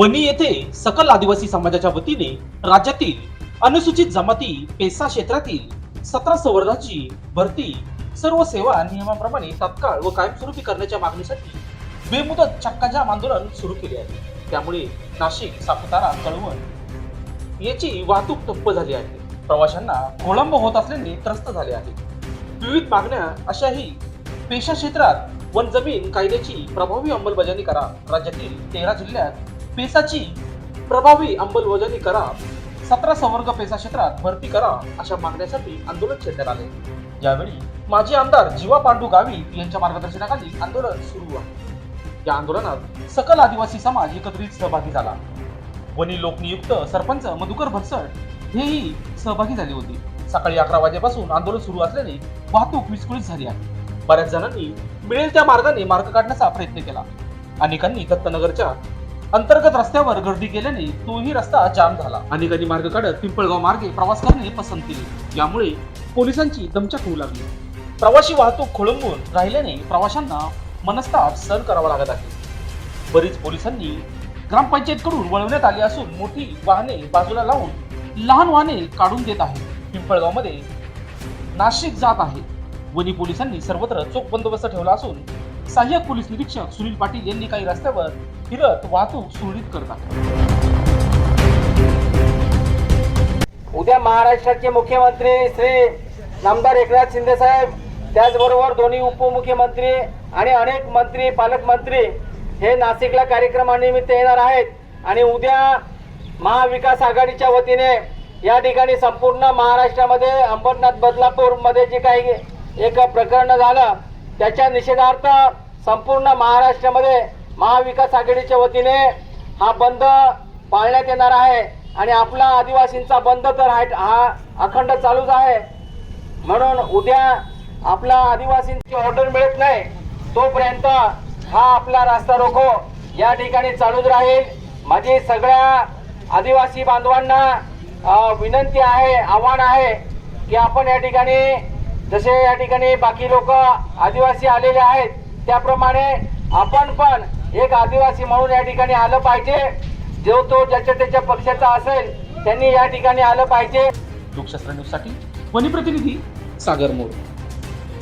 वणी येथे सकल आदिवासी समाजाच्या वतीने राज्यातील अनुसूचित जमाती पेसा क्षेत्रातील सतरा संवर्धाची भरती सर्व सेवा नियमाप्रमाणे तत्काळ व कायमस्वरूपी करण्याच्या मागणीसाठी बेमुदत चक्काजाम आंदोलन सुरू केले आहे. त्यामुळे नाशिक सापुतारा कळवण याची वाहतूक ठप्प झाली आहे. प्रवाशांना खोळंब होत असल्याने त्रस्त झाले आहे. विविध मागण्या अशाही पेशा क्षेत्रात वन जमीन कायद्याची प्रभावी अंमलबजावणी करा. राज्यातील तेरा जिल्ह्यात पेसाची प्रभावी अंमलबजावणी करा. सतरा संवर्ग पेसा क्षेत्रात भरती करा अशा मागण्यासाठी आंदोलन छेडण्यात आले. यावेळी माजी आमदार जीवा पांडू गावित यांच्या मार्गदर्शनाखाली आंदोलन सुरू आहे. या आंदोलनात सकल आदिवासी समाज एकत्रित सहभागी झाला. वनी लोकनियुक्त सरपंच मधुकर भरसट हेही सहभागी झाले होते. सकाळी अकरा वाजेपासून आंदोलन सुरू असल्याने वाहतूक विस्कळीत झाली आहे. बऱ्याच जणांनी मिळेल त्या मार्गाने मार्ग काढण्याचा प्रयत्न केला. अनेकांनी दत्तनगरच्या अंतर्गत रस्त्यावर गर्दी केल्याने तोही रस्ता जाम झाला. अनेकांनी मार्ग काढत पिंपळगाव मार्गे प्रवास करणे पसंत केले. यामुळे पोलिसांची दमछाक होऊ लागली. प्रवासी वाहतूक खोळंबून राहिल्याने प्रवाशांना मनस्ताप सहन करावा लागत आहे. बरीच पोलिसांनी ग्रामपंचायतकडून वळवण्यात आली असून मोठी वाहने बाजूला लावून लहान वाहने काढून देत आहे पिंपळगावमध्ये नाशिक जात आहे. वनी पोलिसांनी सर्वत्र चोख बंदोबस्त ठेवला असून सहाय्यक पोलीस निरीक्षक सुनील पाटील यांनी काही रस्त्यावर फिरत वाहतूक सुरळीत करतात उद्या महाराष्ट्राचे मुख्यमंत्री श्री नामदार एकनाथ शिंदे साहेब त्याचबरोबर दोन्ही उपमुख्यमंत्री आणि अनेक मंत्री पालकमंत्री हे नाशिकला कार्यक्रमानिमित्त येणार आहेत. आणि उद्या महाविकास आघाडीच्या वतीने या ठिकाणी संपूर्ण महाराष्ट्रामध्ये अंबरनाथ बदलापूरमध्ये जे काही एक प्रकरण झालं त्याच्या निषेधार्थ संपूर्ण महाराष्ट्रामध्ये महाविकास आघाडीच्या वतीने हा बंद पाळण्यात येणार आहे. आणि आपला आदिवासींचा बंद तर हा- हा अखंड चालूच आहे. म्हणून उद्या आपला आदिवासींची ऑर्डर मिळत नाही तोपर्यंत हा आपला रास्ता रोको. या ठिकाणी चालूच राहील. माझी सगळ्या आदिवासी बांधवांना विनंती आहे आव्हान आहे की आपण या ठिकाणी जसे या ठिकाणी बाकी लोक आदिवासी आलेले आहेत त्याप्रमाणे आपण पण एक आदिवासी म्हणून या ठिकाणी आलं पाहिजे. जो तो ज्याच्या त्याच्या पक्षाचा असेल त्यांनी या ठिकाणी आलं पाहिजे. लोकशास्त्र न्यूजसाठी वनी प्रतिनिधी सागर मोर.